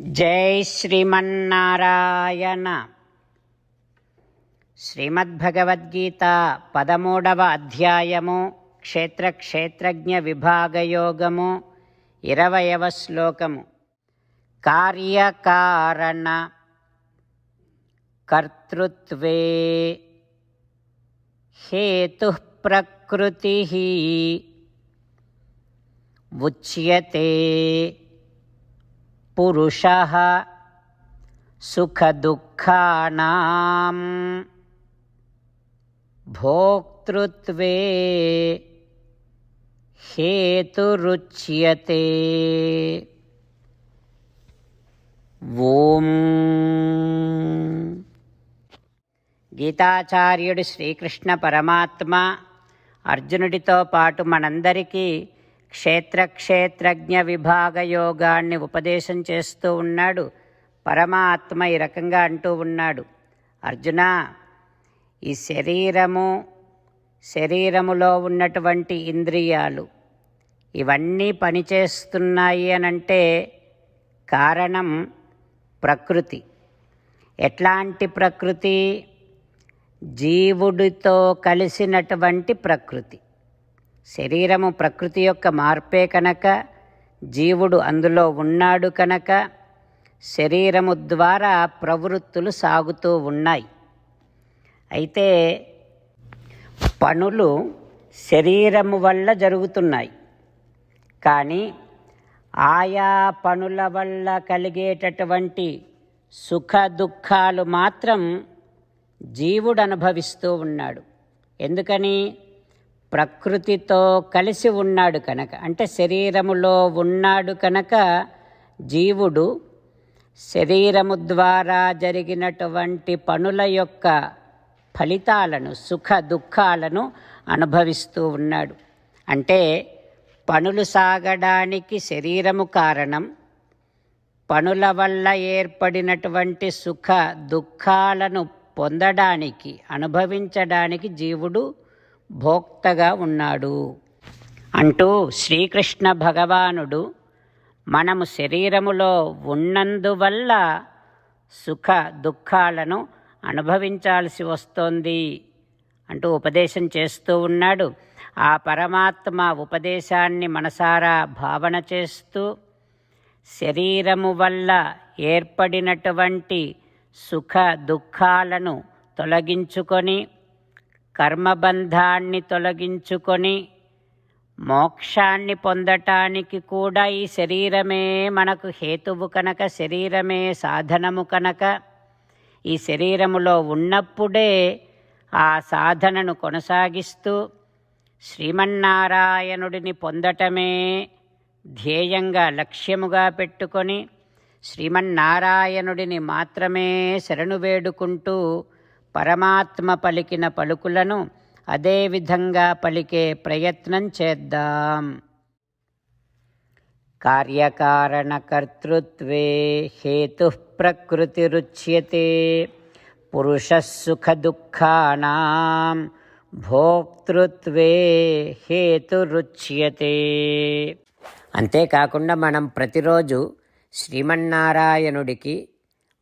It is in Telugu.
జై శ్రీమన్నారాయణ. శ్రీమద్భగవద్గీత పదమూడవ అధ్యాయము క్షేత్ర క్షేత్రజ్ఞ విభాగయోగము ఇరవయవ శ్లోకము. కార్యకారణ కర్తృత్వే హేతు ప్రకృతి ఉచ్యతే పురుషः సుఖదుఃఖానాం భోక్తృత్వే హేతురుచ్యతే. ఓం. గీతాచార్యుడు శ్రీకృష్ణ పరమాత్మ అర్జునుడితో పాటు మనందరికీ క్షేత్రక్షేత్రజ్ఞ విభాగ యోగాన్ని ఉపదేశం చేస్తూ ఉన్నాడు. పరమాత్మ ఈ రకంగా అంటూ ఉన్నాడు. అర్జున ఈ శరీరము శరీరములో ఉన్నటువంటి ఇంద్రియాలు ఇవన్నీ పనిచేస్తున్నాయి అనంటే కారణం ప్రకృతి. ఎట్లాంటి ప్రకృతి? జీవుడితో కలిసినటువంటి ప్రకృతి. శరీరము ప్రకృతి యొక్క మార్పే కనుక జీవుడు అందులో ఉన్నాడు కనుక శరీరము ద్వారా ప్రవృత్తులు సాగుతూ ఉన్నాయి. అయితే పనులు శరీరము వల్ల జరుగుతున్నాయి. కానీ ఆయా పనుల వల్ల కలిగేటటువంటి సుఖ దుఃఖాలు మాత్రం జీవుడు అనుభవిస్తూ ఉన్నాడు. ఎందుకని? ప్రకృతితో కలిసి ఉన్నాడు కనుక. అంటే శరీరములో ఉన్నాడు కనుక జీవుడు శరీరము ద్వారా జరిగినటువంటి పనుల యొక్క ఫలితాలను సుఖ దుఃఖాలను అనుభవిస్తూ ఉన్నాడు. అంటే పనులు సాగడానికి శరీరము కారణం పనుల వల్ల ఏర్పడినటువంటి సుఖ దుఃఖాలను పొందడానికి అనుభవించడానికి జీవుడు భోక్తగా ఉన్నాడు. అంటూ శ్రీకృష్ణ భగవానుడు మనము శరీరములో ఉన్నందువల్ల సుఖ దుఃఖాలను అనుభవించాల్సి వస్తోంది అంటూ ఉపదేశం చేస్తూ ఉన్నాడు. ఆ పరమాత్మ ఉపదేశాన్ని మనసారా భావన చేస్తూ శరీరము వల్ల ఏర్పడినటువంటి సుఖ దుఃఖాలను తొలగించుకొని కర్మబంధాన్ని తొలగించుకొని మోక్షాన్ని పొందటానికి కూడా ఈ శరీరమే మనకు హేతువు కనుక శరీరమే సాధనము కనుక. ఈ శరీరములో ఉన్నప్పుడే ఆ సాధనను కొనసాగిస్తూ శ్రీమన్నారాయణుడిని పొందటమే ధ్యేయంగా లక్ష్యముగా పెట్టుకొని శ్రీమన్నారాయణుడిని మాత్రమే శరణు వేడుకుంటూ పరమాత్మ పలికిన పలుకులను అదేవిధంగా పలికే ప్రయత్నం చేద్దాం. కార్యకారణకర్తృత్వే హేతు ప్రకృతిరుచ్యతే పురుష సుఖదుఃఖానాం భోక్తృత్వే హేతురుచ్యతే అంతేకాకుండా మనం ప్రతిరోజు శ్రీమన్నారాయణుడికి